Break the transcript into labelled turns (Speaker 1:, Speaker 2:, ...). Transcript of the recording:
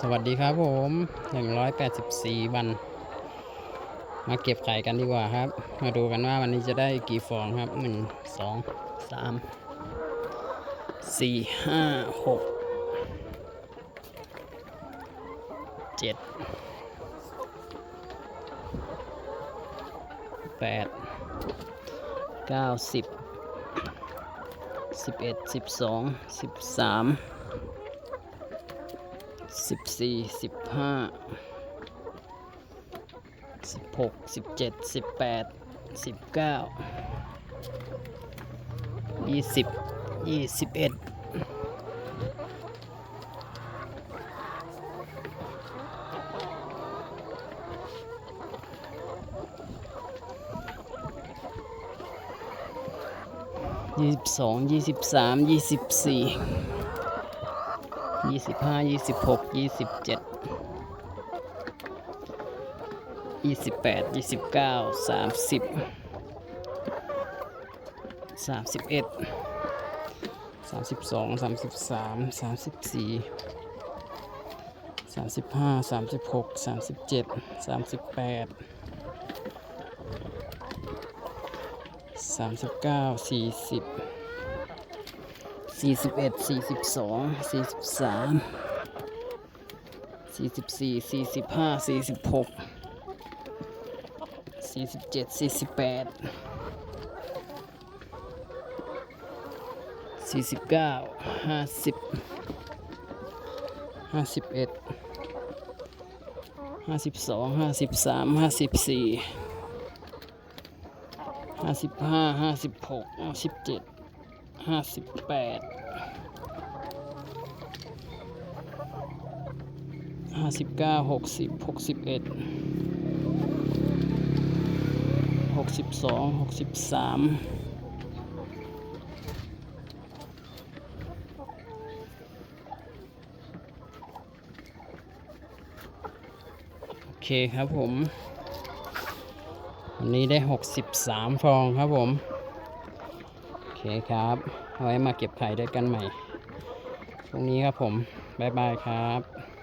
Speaker 1: สวัสดีครับผม 184 วัน มาเก็บไข่กันดีกว่าครับ มาดูกันว่าวันนี้จะได้กี่ฟองครับ 1 2 3 4 5 6 7 8 9 10 11 12 13 สิบสี่สิบห้าสิบหกสิบเจ็ดสิบแปดสิบเก้ายี่สิบยี่สิบเอ็ดยี่สิบสองยี่สิบสามยี่สิบสี่ ยี่สิบห้ายี่สิบหกยี่สิบเจ็ดยี่สิบแปดยี่สิบเก้าสามสิบสามสิบเอ็ดสามสิบสองสามสิบสามสามสิบสี่สามสิบห้าสามสิบหกสามสิบเจ็ดสามสิบแปดสามสิบเก้าสี่สิบ สี่สิบเอ็ดสี่สิบสองสี่สิบสามสี่สิบสี่สี่สิบห้าสี่สิบหกสี่สิบเจ็ดสี่สิบแปดสี่สิบเก้าห้าสิบห้าสิบเอ็ดห้าสิบสองห้าสิบสามห้าสิบสี่ห้าสิบห้าห้าสิบหกห้าสิบเจ็ด ห้าสิบแปดห้าสิบเก้าหกสิบหกสิบเอ็ดหกสิบสองหกสิบสามโอเคครับผม วันนี้ได้หกสิบสามฟองครับผม เคครับเอาไว้มาเก็บไข่ด้วยกันใหม่ พรุ่งนี้ครับผม บ๊ายบายครับ